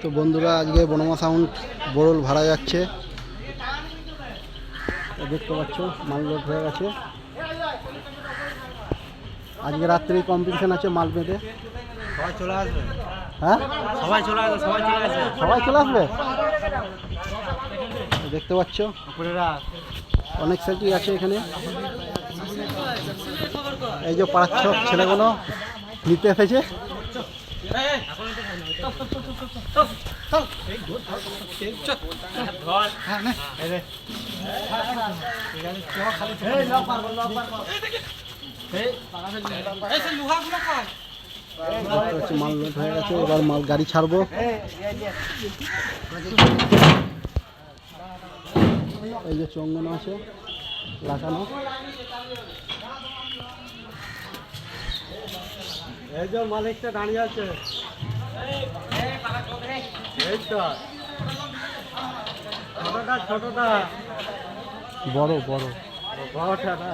তো বন্ধুরা আজকে বনমা সাউন্ড বোরল ভাড়া যাচ্ছে। দেখতে পাচ্ছ মাল লোড হয়ে গেছে। আজকে রাত্রে কম্পিটিশন আছে মাল পেতে। সবাই চলে আসবে? হ্যাঁ? সবাই চলে আসবে সবাই চলে আসবে। সবাই চলে আসবে? দেখতে পাচ্ছ অনেক সাইটি আছে এখানে। এই যে পাঁচ ছেলেগুলো নিতে এসেছে। মাল হয়ে গেছে এবার মাল গাড়ি ছাড়বো এই যে চঙ্গন আছে লাগানো। এই যে মালিকটা দাঁড়িয়ে আছে। এই তো। ছোটটা ছোটটা। বড় বড়। বড়টা না